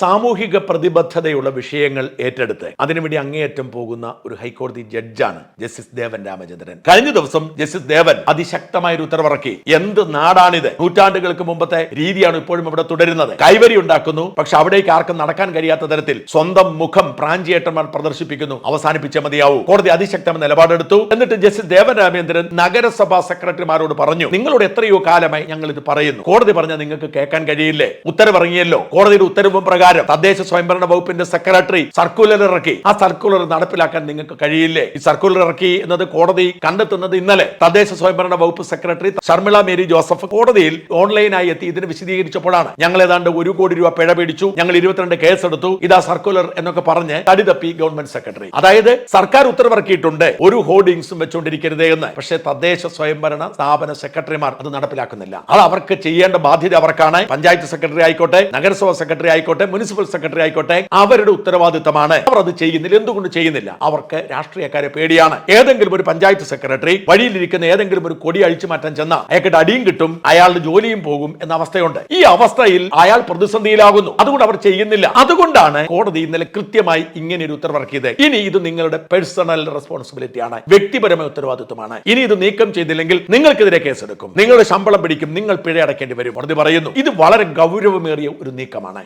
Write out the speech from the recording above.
സാമൂഹിക പ്രതിബദ്ധതയുള്ള വിഷയങ്ങൾ ഏറ്റെടുത്ത്. അതിനുവേണ്ടി അങ്ങേയറ്റം പോകുന്ന ഒരു ഹൈക്കോടതി ജഡ്ജാണ് ജസ്റ്റിസ് ദേവൻ രാമചന്ദ്രൻ. കഴിഞ്ഞ ദിവസം ജസ്റ്റിസ് ദേവൻ അതിശക്തമായ ഒരു ഉത്തരവിറക്കി. എന്ത് നാടാണിത്? നൂറ്റാണ്ടുകൾക്ക് മുമ്പത്തെ രീതിയാണ് ഇപ്പോഴും ഇവിടെ തുടരുന്നത്. കൈവരി ഉണ്ടാക്കുന്നു. പക്ഷെ അവിടേക്ക് ആർക്കും നടക്കാൻ കഴിയാത്ത തരത്തിൽ സ്വന്തം മുഖം പ്രാഞ്ചിയേട്ടന്മാർ പ്രദർശിപ്പിക്കുന്നു. അവസാനിപ്പിച്ച മതിയാവൂ. കോടതി അതിശക്തമായ നിലപാടെടുത്തു. എന്നിട്ട് ജസ്റ്റിസ് ദേവൻ രാമചന്ദ്രൻ നഗരസഭാ സെക്രട്ടറിമാരോട് പറഞ്ഞു നിങ്ങളോട് എത്രയോ കാലമായി ഞങ്ങൾ ഇത് പറയുന്നു. കോടതി പറഞ്ഞാൽ നിങ്ങൾക്ക് കേൾക്കാൻ കഴിയില്ലേ? ഉത്തരവിറങ്ങിയല്ലോ. കോടതിയുടെ ഉത്തരവും പ്രകാരം തദ്ദേശ സ്വയംഭരണ വകുപ്പിന്റെ സെക്രട്ടറി സർക്കുലർ ഇറക്കി. ആ സർക്കുലർ നടപ്പിലാക്കാൻ നിങ്ങൾക്ക് കഴിയില്ലേ? ഈ സർക്കുലർ ഇറക്കി എന്നത് കോടതി കണ്ടെത്തുന്നത് ഇന്നലെ. തദ്ദേശ സ്വയംഭരണ വകുപ്പ് സെക്രട്ടറി ഷർമിള മേരി ജോസഫ് കോടതിയിൽ ഓൺലൈനായി എത്തി. ഇതിന് വിശദീകരിച്ചപ്പോഴാണ് ഞങ്ങൾ ഏതാണ്ട് ഒരു കോടി രൂപ പിഴ പിടിച്ചു. ഞങ്ങൾ ഇരുപത്തിരണ്ട് കേസ് എടുത്തു ഇതാ സർക്കുലർ എന്നൊക്കെ പറഞ്ഞ് തടിതപ്പി ഗവൺമെന്റ് സെക്രട്ടറി. അതായത് സർക്കാർ ഉത്തരവിറക്കിയിട്ടുണ്ട്. ഒരു ഹോർഡിങ്സും വെച്ചുകൊണ്ടിരിക്കരുത് എന്ന്. പക്ഷേ തദ്ദേശ സ്വയംഭരണ സ്ഥാപന സെക്രട്ടറിമാർ അത് നടപ്പിലാക്കുന്നില്ല. അത് അവർക്ക് ചെയ്യേണ്ട ബാധ്യത അവർക്കാണ്. പഞ്ചായത്ത് സെക്രട്ടറി ആയിക്കോട്ടെ നഗരസഭാ സെക്രട്ടറി ആയിക്കോട്ടെ മുനിസിപ്പൽ സെക്രട്ടറി ആയിക്കോട്ടെ അവരുടെ ഉത്തരവാദിത്തമാണ്. അവർ അത് ചെയ്യുന്നില്ല. എന്തുകൊണ്ട് ചെയ്യുന്നില്ല? അവർക്ക് രാഷ്ട്രീയക്കാരെ പേടിയാണ്. ഏതെങ്കിലും ഒരു പഞ്ചായത്ത് സെക്രട്ടറി വഴിയിലിരിക്കുന്ന ഏതെങ്കിലും ഒരു കൊടി അഴിച്ചു മാറ്റാൻ ചെന്ന അയാൾക്കിട്ട് അടിയും കിട്ടും അയാളുടെ ജോലിയും പോകും എന്ന അവസ്ഥയുണ്ട്. ഈ അവസ്ഥയിൽ അയാൾ പ്രതിസന്ധിയിലാകുന്നു. അതുകൊണ്ട് അവർ ചെയ്യുന്നില്ല. അതുകൊണ്ടാണ് കോടതി ഇന്നലെ കൃത്യമായി ഇങ്ങനെ ഒരു ഉത്തരവിറക്കിയത്. ഇനി ഇത് നിങ്ങളുടെ പേഴ്സണൽ റെസ്പോൺസിബിലിറ്റി ആണ് വ്യക്തിപരമായ ഉത്തരവാദിത്വമാണ്. ഇനി ഇത് നീക്കം ചെയ്തില്ലെങ്കിൽ നിങ്ങൾക്കെതിരെ കേസെടുക്കും. നിങ്ങളുടെ ശമ്പളം പിടിക്കും. നിങ്ങൾ പിഴ അടയ്ക്കേണ്ടി വരും. കോടതി പറയുന്നു. ഇത് വളരെ ഗൗരവമേറിയ ഒരു നീക്കമാണ്.